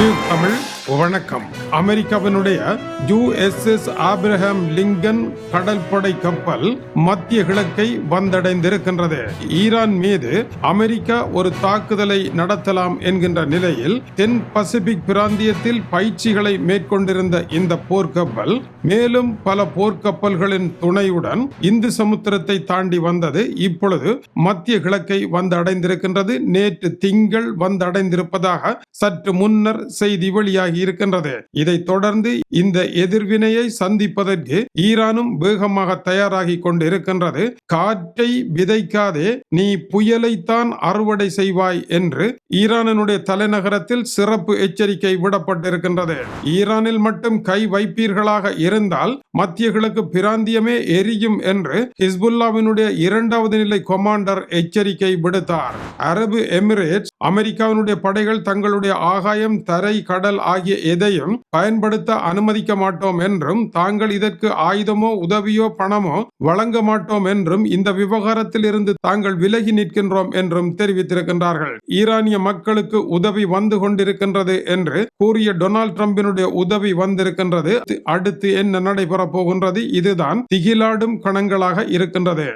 Tube Tamil. வணக்கம். அமெரிக்காவினுடைய USS Abraham Lincoln கடற்படை கப்பல் மத்திய கிழக்கை வந்தடைந்திருக்கின்றது. ஈரான் மீது அமெரிக்கா ஒரு தாக்குதலை நடத்தலாம் என்கின்ற நிலையில் தென் பசிபிக் பிராந்தியத்தில் பயிற்சிகளை மேற்கொண்டிருந்த இந்த போர்க்கப்பல் மேலும் பல போர்க்கப்பல்களின் துணையுடன் இந்து சமுத்திரத்தை தாண்டி வந்தது இப்பொழுது மத்திய கிழக்கை வந்தடைந்திருக்கின்றது. நேற்று திங்கள் வந்தடைந்திருப்பதாக சற்று முன்னர் செய்தி வெளியாகி இருக்கின்றது. இதைத் தொடர்ந்து இந்த எதிர்வினையை சந்திப்பதற்கு ஈரானும் வேகமாக தயாராகி கொண்டிருக்கின்றது. காற்றை விதைக்காதே நீ புயலைத்தான் அறுவடை செய்வாய் என்று ஈரானினுடைய தலைநகரத்தில் சிறப்பு எச்சரிக்கை விடப்பட்டிருக்கின்றது. ஈரானில் மட்டும் கை வைப்பீர்களாக இருந்தால் மத்திய கிழக்கு பிராந்தியமே எரியும் என்று ஹிஸ்புல்லாவினுடைய இரண்டாவது நிலை கொமாண்டர் எச்சரிக்கை விடுத்தார். அரபு எமிரேட்ஸ் அமெரிக்காவினுடைய படைகள் தங்களுடைய ஆகாயம் தரை கடல் ஆகிய எதையும் பயன்படுத்த அனுமதிக்க மாட்டோம் என்றும் தாங்கள் இதற்கு ஆயுதமோ உதவியோ பணமோ வழங்க மாட்டோம் என்றும் இந்த விவகாரத்தில் இருந்து தாங்கள் விலகி நிற்கின்றோம் என்றும் தெரிவித்திருக்கின்றார்கள். ஈரானிய மக்களுக்கு உதவி வந்து கொண்டிருக்கின்றது என்று கூறிய டொனால்ட் டிரம்பினுடைய உதவி வந்திருக்கின்றது. அடுத்து என்ன நடைபெறப் போகின்றது? இதுதான் திகிலாடும் கணங்களாக இருக்கின்றது.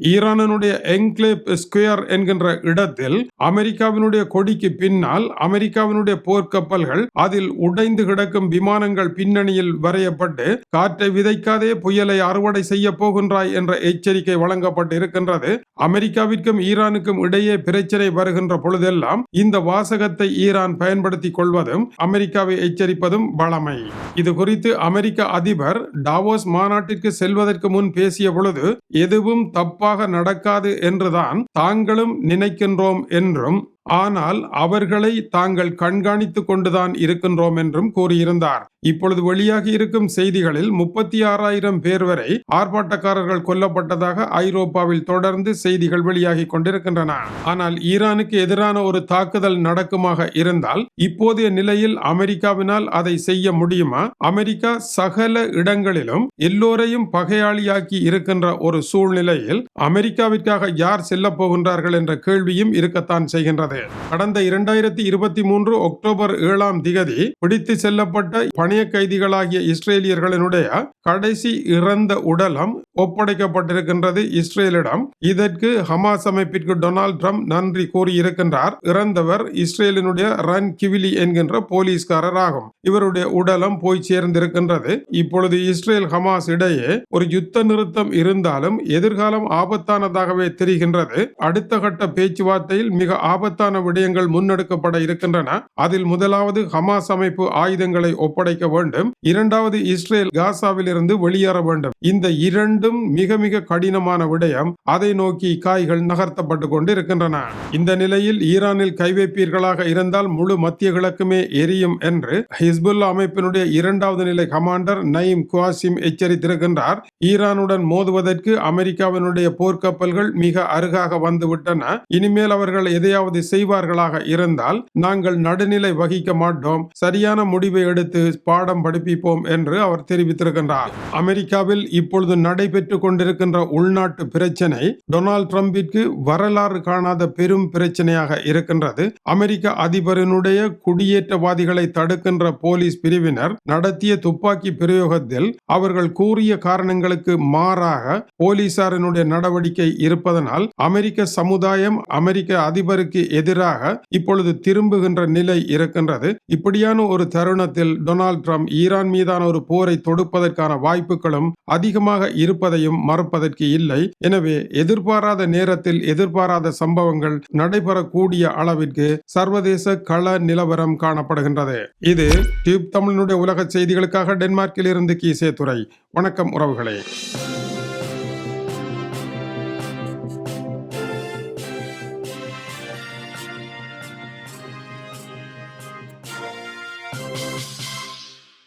ஈரானுடைய என்க்ளேப் ஸ்கொயர் என்கின்ற இடத்தில் அமெரிக்காவினுடைய கொடிக்கு பின்னால் அமெரிக்காவினுடைய போர்க்கப்பல்கள் அதில் உடைந்து கிடக்கும் விமானங்கள் பின்னணியில் வரையப்பட்டு காற்றை விதைக்காதே புயலை அறுவடை செய்ய போகின்றாய் என்ற எச்சரிக்கை வழங்கப்பட்டு இருக்கின்றது. அமெரிக்காவிற்கும் ஈரானுக்கும் இடையே பிரச்சனை வருகின்ற பொழுதெல்லாம் இந்த வாசகத்தை ஈரான் பயன்படுத்திக் கொள்வதும் அமெரிக்காவை எச்சரிப்பதும் வளமை. இது குறித்து அமெரிக்க அதிபர் டாவோஸ் மாநாட்டிற்கு செல்வதற்கு முன் பேசிய பொழுது எதுவும் தப்பா சிறப்பாக நடக்காது என்றுதான் தாங்களும் நினைக்கின்றோம் என்றும் ஆனால் அவர்களை தாங்கள் கண்காணித்துக் கொண்டுதான் இருக்கின்றோம் என்றும் கூறியிருந்தார். இப்பொழுது வெளியாகி இருக்கும் செய்திகளில் முப்பத்தி ஆறாயிரம் பேர் வரை ஆர்ப்பாட்டக்காரர்கள் கொல்லப்பட்டதாக ஐரோப்பாவில் தொடர்ந்து செய்திகள் வெளியாகி கொண்டிருக்கின்றன. ஆனால் ஈரானுக்கு எதிரான ஒரு தாக்குதல் நடக்குமாக இருந்தால் இப்போதைய நிலையில் அமெரிக்காவினால் அதை செய்ய முடியுமா? அமெரிக்கா சகல இடங்களிலும் எல்லோரையும் பகையாளியாக்கி இருக்கின்ற ஒரு சூழ்நிலையில் அமெரிக்காவிற்காக யார் செல்ல போகின்றார்கள் என்ற கேள்வியும் இருக்கத்தான் செய்கின்றது. கடந்த இரண்டாயிரத்தி இருபத்தி மூன்று அக்டோபர் ஏழாம் திகதி பிடித்து செல்லப்பட்ட பணிய கைதிகளாகிய இஸ்ரேலியர்களினுடைய கடைசி இறந்த உடலம் ஒப்படைக்கப்பட்டிருக்கின்றது இஸ்ரேலிடம். இதற்கு ஹமாஸ் அமைப்பிற்கு டொனால்ட் ட்ரம்ப் நன்றி கூறியிருக்கின்றார். இறந்தவர் இஸ்ரேலினுடைய ரன் கிவிலி என்கின்ற போலீஸ்காரர் ஆகும் இவருடைய உடலம் போய் சேர்ந்திருக்கின்றது. இப்பொழுது இஸ்ரேல் ஹமாஸ் இடையே ஒரு யுத்த நிறுத்தம் இருந்தாலும் எதிர்காலம் ஆபத்தானதாகவே தெரிகின்றது. அடுத்த கட்ட பேச்சுவார்த்தையில் மிக ஆபத்தான விடயங்கள் முன்னெடுக்கப்பட இருக்கின்றன. அதில் முதலாவது ஹமாஸ் அமைப்பு ஆயுதங்களை ஒப்படைக்க வேண்டும். இரண்டாவது இஸ்ரேல் காசாவில் இருந்து வெளியேற வேண்டும். இந்த இரண்டு இரண்டும் மிக மிக கடினமான விடயம் அதை நோக்கி காய்கள் நகர்த்தப்பட்டு கொண்டு இருக்கின்றன இந்த நிலையில் ஈரானில் கைவைப்பீர்களாக இருந்தால் முழு மத்திய கிழக்குமே எரியும் என்று ஹிஸ்புல்லா அமைப்பினுடைய இரண்டாவது நிலை கமாண்டர் நயீம் குவாசிம் எச்சரித்திருக்கின்றார். ஈரானுடன் மோதுவதற்கு அமெரிக்காவினுடைய போர்க்கப்பல்கள் மிக அருகாக வந்துவிட்டன. இனிமேல் அவர்கள் எதையாவது செய்வார்களாக இருந்தால் நாங்கள் நடுநிலை வகிக்க மாட்டோம். சரியான முடிவை எடுத்து பாடம் படிப்பிப்போம் என்று அவர் தெரிவித்திருக்கின்றார். அமெரிக்காவில் இப்பொழுது நடை நடைபெற்றுக் கொண்டிருக்கின்ற உள்நாட்டு பிரச்சனை டொனால்ட் டிரம்பிற்கு வரலாறு காணாத பெரும் பிரச்சனையாக இருக்கின்றது. அமெரிக்க அதிபரனுடைய குடியேற்றவாதிகளை தடுக்கின்ற போலீஸ் பிரிவினர் நடத்திய துப்பாக்கி பிரயோகத்தில் அவர்கள் கூறிய காரணங்களுக்கு மாறாக போலீசாரனுடைய நடவடிக்கை இருப்பதனால் அமெரிக்க சமுதாயம் அமெரிக்க அதிபருக்கு எதிராக இப்பொழுது திரும்புகின்ற நிலை இருக்கின்றது. இப்படியான ஒரு தருணத்தில் டொனால்ட் ட்ரம்ப் ஈரான் மீதான ஒரு போரை தொடுப்பதற்கான வாய்ப்புகளும் அதிகமாக இருப்ப இருப்பதையும் மறுப்பதற்கு இல்லை. எனவே எதிர்பாராத நேரத்தில் எதிர்பாராத சம்பவங்கள் நடைபெறக்கூடிய அளவிற்கு சர்வதேச கள நிலவரம் காணப்படுகின்றது. இது டியூப் தமிழனுடைய உலக செய்திகளுக்காக டென்மார்க்கில் இருந்து கீசே துறை வணக்கம் உறவுகளே.